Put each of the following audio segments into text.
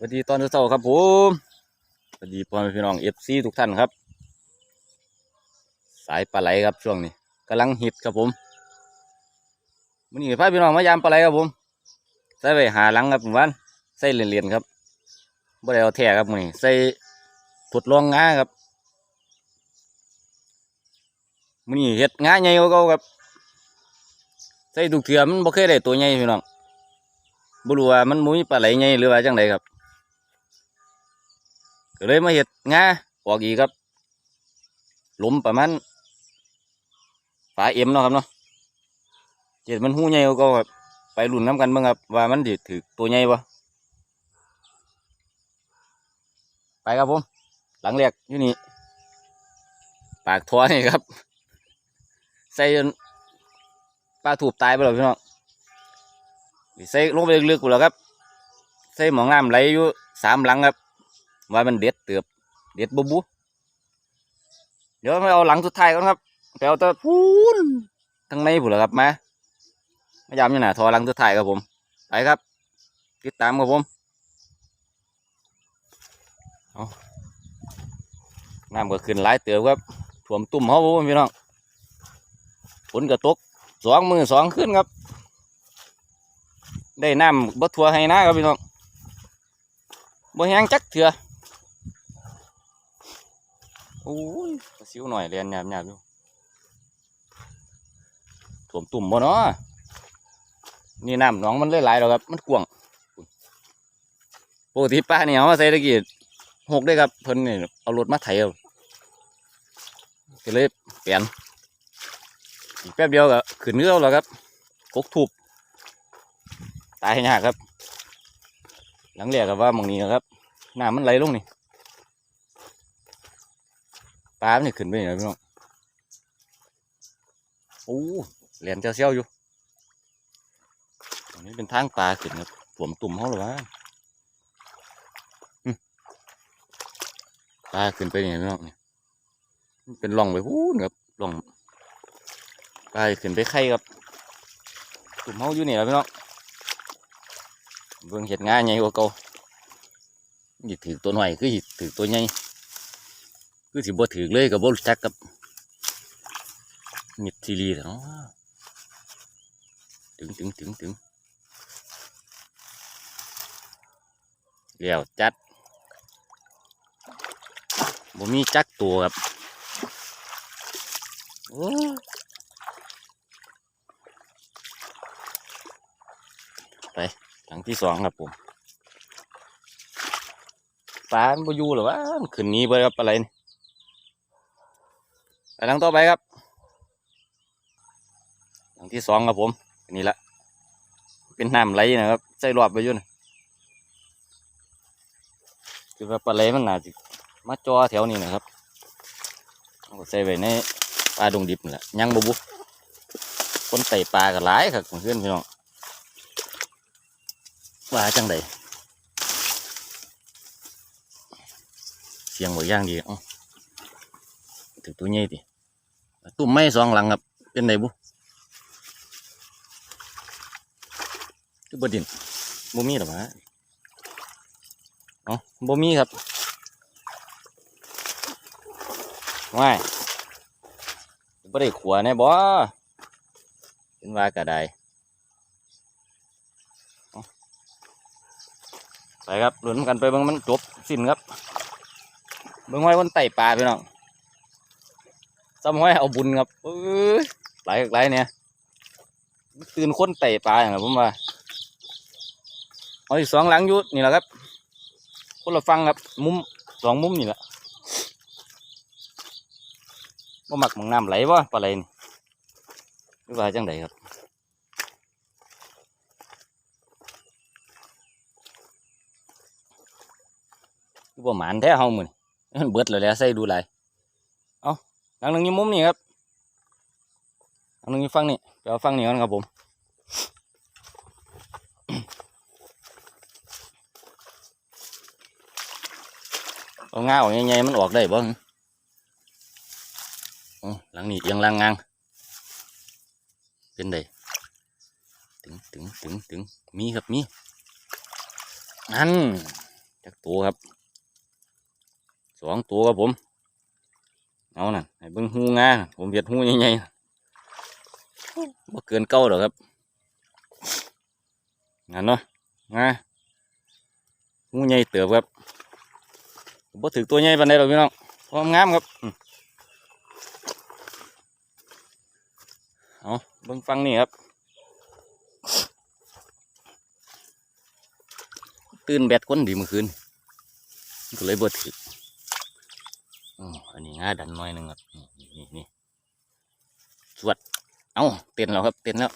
สวัสดีตอนเช้าครับผมสวัสดีพ่อแม่พี่น้องเอฟซีทุกท่านครับ สายปลาไหลครับช่วงนี้กำลังฮิตครับผมมันนี่พาพี่น้องมายามปลาไหลครับผมใส่ไปหาหลังครับผมวันใส่เหรียญๆครับบ่ได้เอาแท้ครับมันนี่ใส่ทดลองงาครับมันนี่เฮ็ดงาใหญ่กว่าเก่าครับใส่ทุกเถื่อมันบ่เคยได้ตัวใหญ่พี่น้องบ่รู้ว่ามันมุ้ยปลาไหลใหญ่หรือว่าจังไดครับ ก็เลยมาเห็ดงาออกอีกครับหลุมประมาณฝาเอ็มเนาะครับเนาะเจ็ดมันหูใหญ่ก็ครับไปรุ่นน้ำกันบ้างครับ ว่ามันถือถือตัวใหญ่ปะไปครับผม หลังแรกอยู่นี่ ปากทัวนี่ครับ ใส่จนปลาถูบตายไปแล้วพี่น้องใส่ลงไปลึกๆกูแล้วครับ ใส่หมองน้ำไหลอยู่สามหลังครับ ว่ามันเด็ดเตืบเด็ดบุบุเดี๋ยวมาเอาหลังสุดท้ายก่อนครับไปเอาตัวพูนทั้งในผู้นละครับมาพยายามอยู่หนาทอหลังสุดท้ายครับผมไปครับติดตามครับผมเอาน้ำก็ขึ้นหลายเตือบครับถ่วมตุ่มเขาผมพี่น้องฝนก็ตกสองมือสองขึ้นครับ ได้น้ำบัทัวให้นะครับพี่น้องบ่แห้งจักเถื่อ โอ้ยซิวหน่อยเรียนหยาบหยาบอยู่ถ่วมตุ่มบ่เนาะนี่น้ำหนองมันเลยหลแล้วครับ มันกว้างปกติป้าเนี่ยเอามาใส่ตะกี้หกได้ครับเพิ่นนี่เอารถมาไถเอาก็เลยเปลี่ยนอีกแป๊บเดียวก็ขึ้นเรือแล้วครับกกถูบตายยากครับ หลังเรียกกับว่ามองนี้นะครับน้ำมันไหลลงนี่ ปลามันนี่ขึ้นไปไหนพี่น้องโอ้เหรียญเจ้าเซี่ยวอยู่อันนี้เป็นทางปลาขึ้นครับถ่วมตุ่มเขาหรือวะปลาขึ้นไปไหนพี่น้องนี่มันเป็นร่องไปพูนครับร่องปลาขึ้นไปไข่ครับตุ่มเขาอยู่นี่แหละพี่น้องเบิ่งเห็ดง่ายใหญ่กว่าเก่าหยิบถือตัวหน่อยคือหยิบถือตัวใหญ่ คือสิบ่ถือเลยกับบ่รู้จักกับมิดซีรีส์เนาะถึงถึงถึงถึงเลี้ยวจัดบ่มีจักตัวครับโอ้ไปหลังที่สองครับผมปลามันบ่อยู่หรอวะมันขึ้นนี้ไปครับอะไรนี่ ไปหลังต่อไปครับ หลังที่สองครับผมนนี้ละเป็นน้ำไหลนะครับใส่รอบไปยุ่นคือว่าปลาไหลมันหนาจะมาจอแถวนี้นะครับเอาก็ใส่ไว้ในปลาดงดิบนี่แหละยังบุบุคนไต่ปลาก็หลายครับเพื่อนพี่น้องปลาจังใดเสียงบ่ย่างดีอ๋อถึงตัวใหญ่ดิ ตุ่มไม้สองหลังครับ เป็นไงบุคือบดินบ่มีหรอวะเอ๋อบ่มีครับว่ายบ่ได้ขวแน่บ่เป็นว่ากระไดไปครับหลุนกันไปเบิ่งมันจบสิ้นครับ เบิ่งไว้บนไต่ปลาพี่น้อง ซ้ำห้อยเอาบุญครับหลายหลายเนี่ยตื่นคนไต่ปลาอย่างผมว่าเอาอีกสองหลังยุดนี่แหละครับ คนละฟังครับ มุมสองมุมนี่แหละว่าหมักมังน้ำไหลวะปลาไหลนี่หรือว่าจังไดครับคือบ่หมานแท้เฮามือนมันเบิดเลยแล้วใส่ดูหลาย หลังหนึ่งอยู่มุมนี่ครับหลังหนึ่งอยู่ฝั่งนี้เดี๋ยวฝั่งนี้ก่อนครับผมเอาง่าออกใหญ่ๆมันออกได้บ้างหลังนี้เอียงลังงางเป็นไดถึงถึงถึงถึงมีครับมีนั่นจักตัวครับสองตัวครับผม เอาน่ะให้เบิ่งหูงาน่ะผมเห็ดหูใหญ่ๆน่ะบ่เกินเก้าหรอกครับงั้นเนาะงาหูใหญ่เติบครับบ่ถือตัวใหญ่ปานใดหรอกพี่น้องความงามครับเอาเบิ่งฟังนี่ครับตื่นแบตคนดีเมื่อคืนก็เลยบ่ถือ อันนี้ง่าดันน้อยหนึ่งครับนี่นี่นี่สวดเอาเต้นแล้วครับ เต้นแล้ว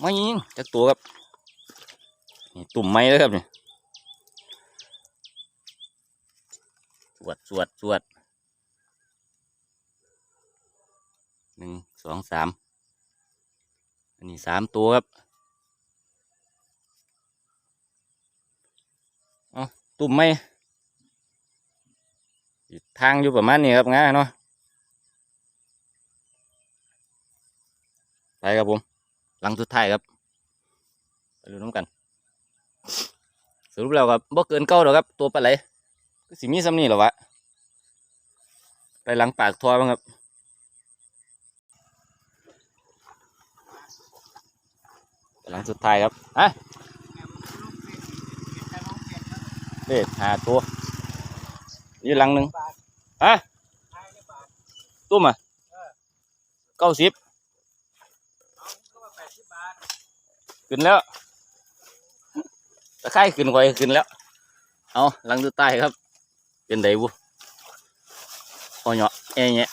ไม่ยิงจักตัวครับนี่ตุ่มไม้เลยครับนี่สวดสวดสวดหนึ่งสองสามอันนี้สามตัวครับตุ่มไม่ ทางอยู่ประมาณนี้ครับง่ายเนาะไปครับผม หลังสุดท้ายครับไปดูน้ำกัน สรุปแล้วครับบ่เกินเก้าหรอกครับ ตัวปลาไหลก็สิมีซ้ำนี่หรอวะไปหลังปากทอบ้างครับหลังสุดท้ายครับอะเด็ดหาตัว นี่หลังหนึ่งฮะตุ้มอะเก้าสิบขึ้นแล้วตะไคร่ขึ้นไวขึ้นแล้ว เอาหลังตัวใต้ครับ เป็นไดบุพอเหาะแอะแงะ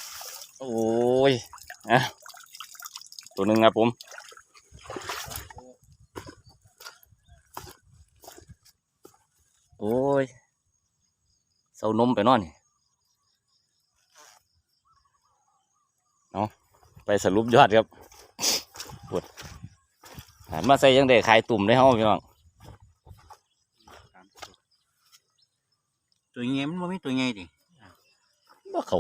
โอ้ยอะตัวหนึ่งครับผมโอ้ย เศร้านมไปนอนนี่เอาไปสรุปยอดครับปวดหันมาใส่ยังได้ขายตุ่มได้ห้องพี่น้องตัวเงี้ยมันบ่มีตัวใหญ่ดิบ่เขา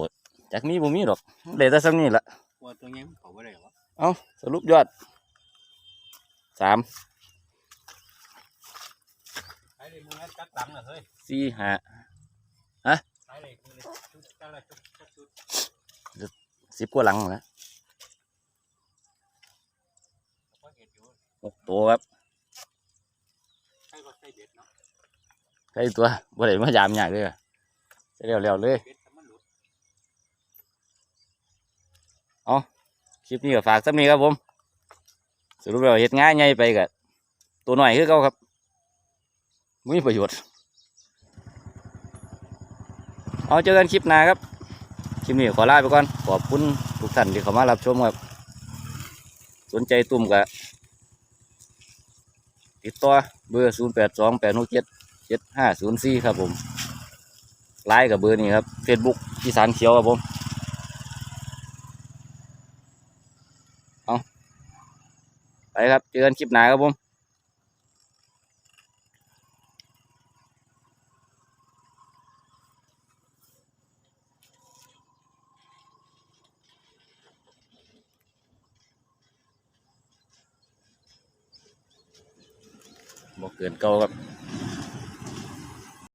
จากนี้บ่มีหรอกเดี๋ยวแต่ซ้ำนี่ละกลัวตัวใหญ่มันเขาบ่ได้หรอเอาสรุปยอดสามใช้เลยมึงจักตังค์เฮ้ยสี่ห้า ใช้เลยคือชุดจักละสิบกว่าหลังแล้วหกตัวครับใช่ตัวบ่ได้มายามยากเลยอะเร็วๆเลยเบ็ดถ้าคลิปนี้ก็ฝากซ้ำนี้ครับผม สรุปแล้วเฮ็ดง่ายใหญ่ไปกะตัวหน่อยคือเขาครับมีประโยชน์ เอาเจอกันคลิปหน้าครับ คลิปนี้ขอลาไปก่อน ขอบคุณทุกท่านที่เข้ามารับชมครับ สนใจตุ่มกะติดต่อเบอร์ 0 8 2 8 6 7 7 5 0 4 ครับผมไลน์กับเบอร์นี้ครับ Facebook อีสานเขียวครับผมเอาไปครับ เจอกันคลิปหน้าครับผม บอกเกินเก่าครับ